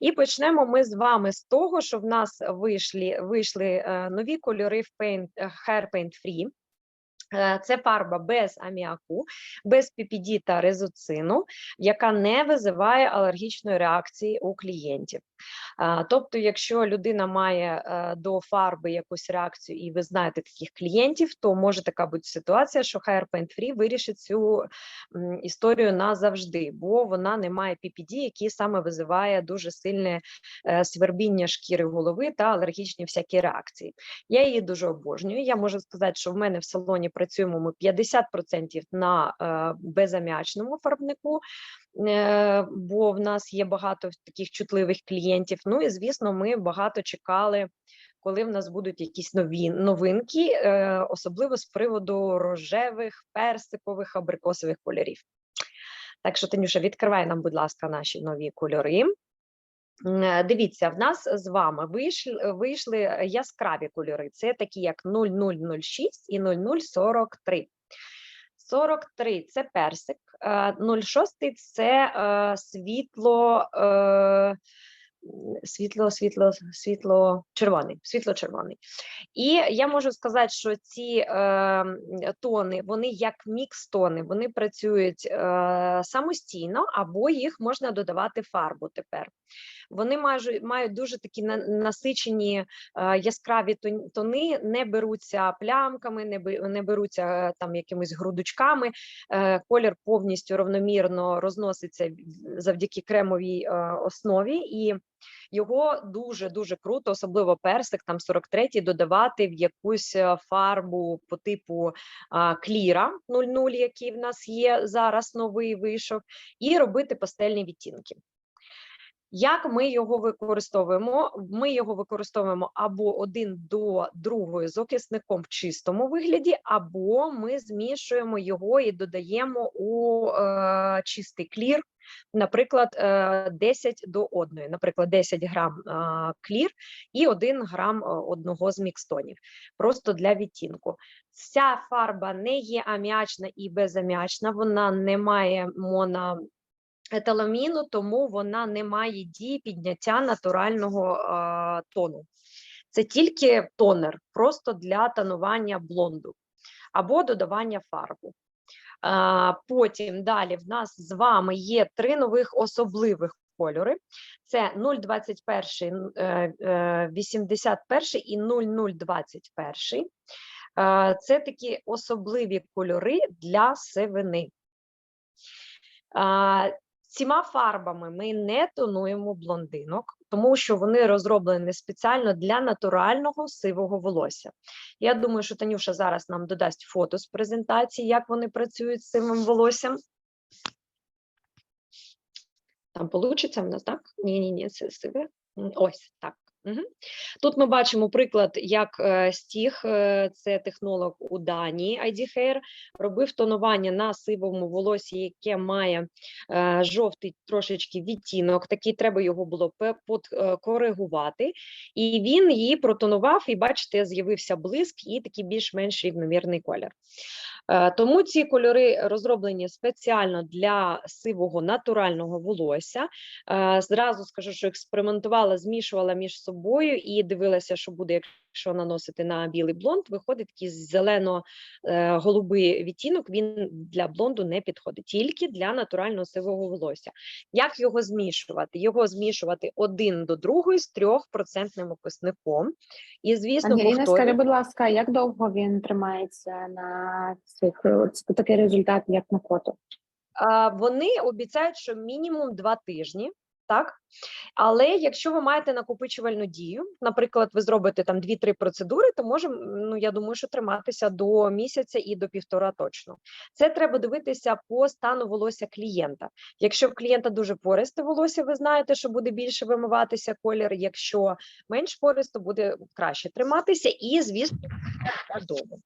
І почнемо ми з вами з того, що в нас вийшли, вийшли е, нові кольори в Paint, е, Hair Paint Free. Е, Це фарба без аміаку, без PPD та резоцину, яка не визиває алергічної реакції у клієнтів. Тобто, якщо людина має е, до фарби якусь реакцію, і ви знаєте таких клієнтів, то може така бути ситуація, що Hair Paint Free вирішить цю історію назавжди, бо вона не має PPD, який саме визиває дуже сильне е, свербіння шкіри голови та алергічні всякі реакції. Я її дуже обожнюю. Я можу сказати, що в мене в салоні працюємо ми 50% на е, безаміачному фарбнику, е, бо в нас є багато таких чутливих клієнтів. Ну і звісно, ми багато чекали. Коли в нас будуть якісь нові новинки, е, особливо з приводу рожевих, персикових, абрикосових кольорів. Так що, Танюша, відкривай нам, будь ласка, наші нові кольори. Е, Дивіться, в нас з вами вийшли, вийшли яскраві кольори. Це такі як 0006 і 0043. 43 це персик, е, 06 це е, світло, е, світло, світло, світло червоний, світло червоний. І я можу сказати, що ці е, тони, вони як мікс-тони, вони працюють е, самостійно, або їх можна додавати фарбу тепер. Вони мають, мають дуже такі насичені е, яскраві тони, не беруться плямками, не, беруться е, там якимись грудочками. Е, Колір повністю равномірно розноситься завдяки кремовій е, основі, і його дуже дуже круто, особливо персик, там 43-й, додавати в якусь е, фарбу по типу а, кліра 00, який в нас є зараз новий вийшов, і робити пастельні відтінки. Як ми його використовуємо? Ми його використовуємо або один до другої з окисником в чистому вигляді, або ми змішуємо його і додаємо у е, чистий клір, наприклад, е, 10 до 1, наприклад, 10 грам е, клір і 1 грам е, одного з мікстонів, просто для відтінку. Ця фарба не є аміачна і безаміачна, вона не має моно еталаміну, тому вона не має дії підняття натурального а, тону. Це тільки тонер, просто для тонування блонду або додавання фарбу. А, потім далі в нас з вами є три нових особливих кольори: це 021, е, е, 81 і 0021. А, Це такі особливі кольори для сивини. А, Цими фарбами ми не тонуємо блондинок, тому що вони розроблені спеціально для натурального сивого волосся. Я думаю, що Танюша зараз нам додасть фото з презентації, як вони працюють з сивим волоссям. Там вийде в нас, так? Ні, ні, ні, це сиве. Ось так. Тут ми бачимо приклад, як е, Стіг, е, це технолог у Данії ID Hair, робив тонування на сивому волосі, яке має е, жовтий трошечки відтінок. Такий треба його було подкоригувати. І він її протонував, і бачите, з'явився блиск і такий більш-менш рівномірний колір. Е, Тому ці кольори розроблені спеціально для сивого натурального волосся. Е, Зразу скажу, що експериментувала, змішувала між собою і дивилася, що буде, якщо наносити на білий блонд. Виходить такий зелено-голубий відтінок. Він для блонду не підходить, тільки для натурального сивого волосся. Як його змішувати? Його змішувати один до другої з трьохпроцентним окисником. І, звісно, Ангеліна, повторюю- скажи, будь ласка, як довго він тримається на цих такий результат, як на фото? Вони обіцяють, що мінімум два тижні. Так, але якщо ви маєте накопичувальну дію, наприклад, ви зробите там 2-3 процедури, то може, ну я думаю, що триматися до місяця і до півтора точно. Це треба дивитися по стану волосся клієнта. Якщо в клієнта дуже пористе волосся, ви знаєте, що буде більше вимиватися колір. Якщо менш пористо, буде краще триматися, і звісно, довго.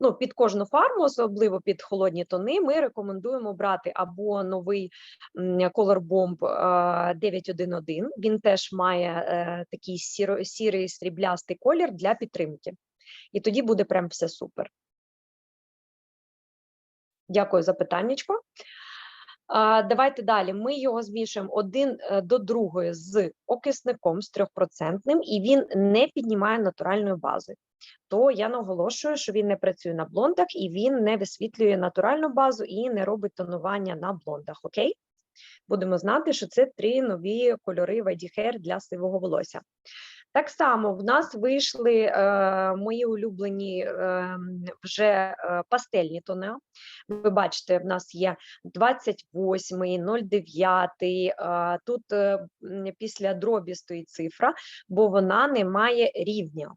Ну, під кожну фарму, особливо під холодні тони, ми рекомендуємо брати або новий Color Bomb е, 911. Він теж має е, такий сірий сріблястий колір для підтримки. І тоді буде прям все супер. Дякую за питаннячко. Давайте далі. Ми його змішуємо один е, до другої з окисником з трьохпроцентним, і він не піднімає натуральною базою. То я наголошую, що він не працює на блондах і він не висвітлює натуральну базу і не робить тонування на блондах. Окей? Будемо знати, що це три нові кольори ID Hair для сивого волосся. Так само в нас вийшли е, мої улюблені е, вже е, пастельні тони. Ви бачите, в нас є 28, 09, е, тут е, після дробі стоїть цифра, бо вона не має рівня.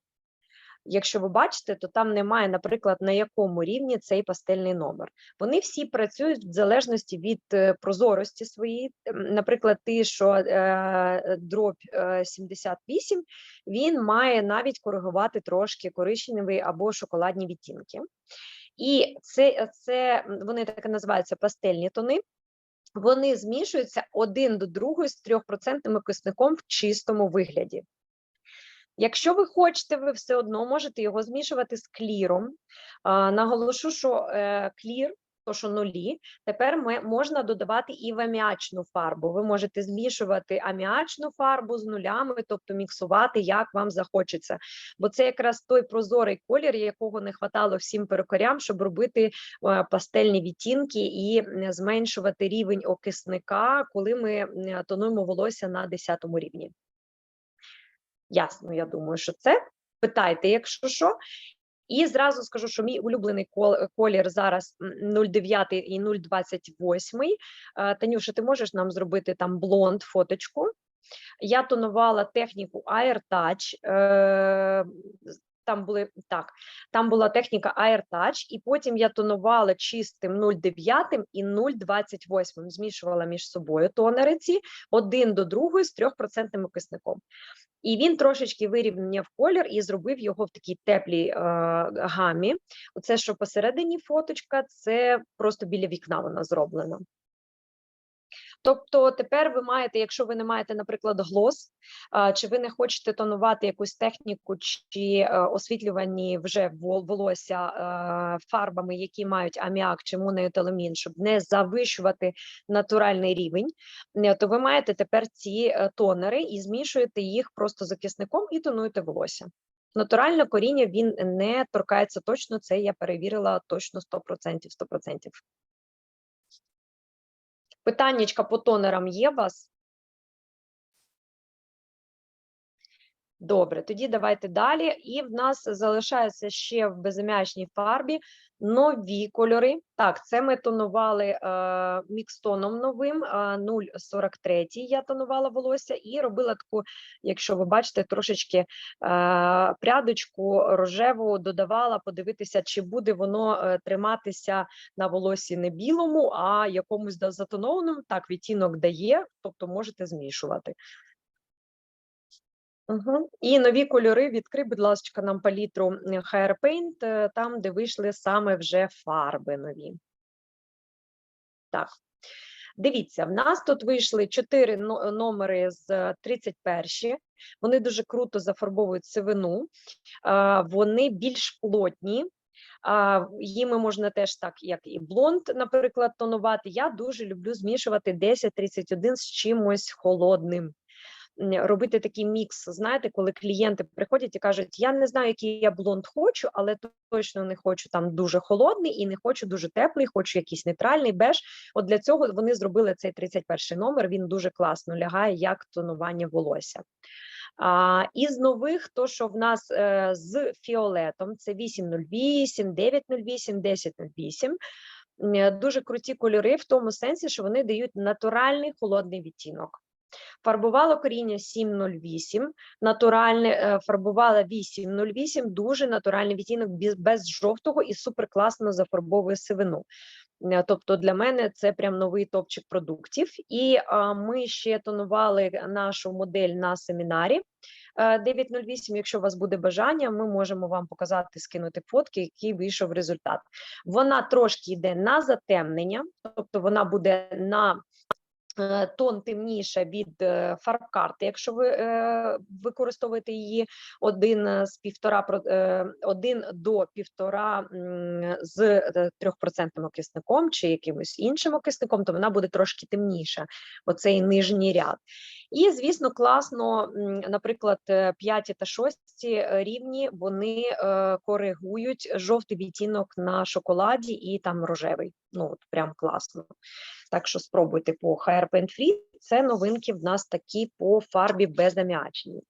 Якщо ви бачите, то там немає, наприклад, на якому рівні цей пастельний номер. Вони всі працюють в залежності від е, прозорості своєї. Наприклад, ти, що е, е, 78, він має навіть коригувати трошки коричневі або шоколадні відтінки. І це, це вони так і називаються пастельні тони. Вони змішуються один до другої з 3% кисником в чистому вигляді. Якщо ви хочете, ви все одно можете його змішувати з кліром. Наголошу, що е, клір, то що нулі, тепер можна додавати і в аміачну фарбу. Ви можете змішувати аміачну фарбу з нулями, тобто міксувати, як вам захочеться. Бо це якраз той прозорий колір, якого не хватало всім перукарям, щоб робити е, пастельні відтінки і зменшувати рівень окисника, коли ми тонуємо волосся на 10 рівні. Ясно, я думаю, що це. Питайте, якщо що. І зразу скажу, що мій улюблений колір зараз 09 і 028. Е, Танюша, ти можеш нам зробити там блонд фоточку? Я тонувала техніку Air Touch. Там були так, там була техніка Air і потім я тонувала чистим 0,9 і 0,28. Змішувала між собою тонери ці один до другої з 3% кисником. І він трошечки вирівняв колір і зробив його в такій теплій е, гамі. Оце, що посередині фоточка, це просто біля вікна вона зроблена. Тобто тепер ви маєте, якщо ви не маєте, наприклад, глос, чи ви не хочете тонувати якусь техніку чи освітлювані вже волосся фарбами, які мають аміак чи моноетиленін, щоб не завищувати натуральний рівень, е, то ви маєте тепер ці е, тонери і змішуєте їх просто закисником і тонуєте волосся. Натуральне коріння він не торкається точно, це я перевірила точно 100%. 100%. Питаннячка по тонерам є у вас? Добре, тоді давайте далі. І в нас залишається ще в безам'ячній фарбі нові кольори. Так, це ми тонували е, мікстоном новим, е, 0,43 я тонувала волосся і робила таку, якщо ви бачите, трошечки е, прядочку рожеву додавала, подивитися, чи буде воно е, триматися на волосі не білому, а якомусь затонованому. Так, відтінок дає, тобто можете змішувати. Угу. І нові кольори відкрий, будь ласка, нам палітру е, Hair Paint, е, там, де вийшли саме вже фарби нові. Так. Дивіться, в нас тут вийшли чотири номери з е, 31. Вони дуже круто зафарбовують сивину, вони більш плотні. Їми можна теж так, як і блонд, наприклад, тонувати. Я дуже люблю змішувати 10-31 з чимось холодним. Робити такий мікс, знаєте, коли клієнти приходять і кажуть, я не знаю, який я блонд хочу, але точно не хочу там дуже холодний і не хочу дуже теплий, хочу якийсь нейтральний беж. От для цього вони зробили цей 31 номер. Він дуже класно лягає як тонування волосся. А, із нових, то що в нас е, з фіолетом, це 808, 908, 1008. М, е, Дуже круті кольори в тому сенсі, що вони дають натуральний холодний відтінок. Фарбувала коріння 708, натуральне, е, фарбувала 808, дуже натуральний відтінок без, жовтого і супер класно зафарбовує сивину. Е, Тобто для мене це прям новий топчик продуктів. І а, ми ще тонували нашу модель на семінарі. е, 908, якщо у вас буде бажання, ми можемо вам показати, скинути фотки, який вийшов результат. Вона трошки йде на затемнення, тобто вона буде на е, тон темніша від е, фарбкарти, якщо ви е, використовуєте її один е, з півтора е, один до півтора з е, трьохпроцентним окисником чи якимось іншим окисником, то вона буде трошки темніша. Оцей нижній ряд. І, звісно, класно, наприклад, е, п'яті та шості е, рівні вони е, коригують жовтий відтінок на шоколаді і там рожевий. Ну, от прям класно. Так що спробуйте по HR Paint Free. Це новинки в нас такі по фарбі безаміачній.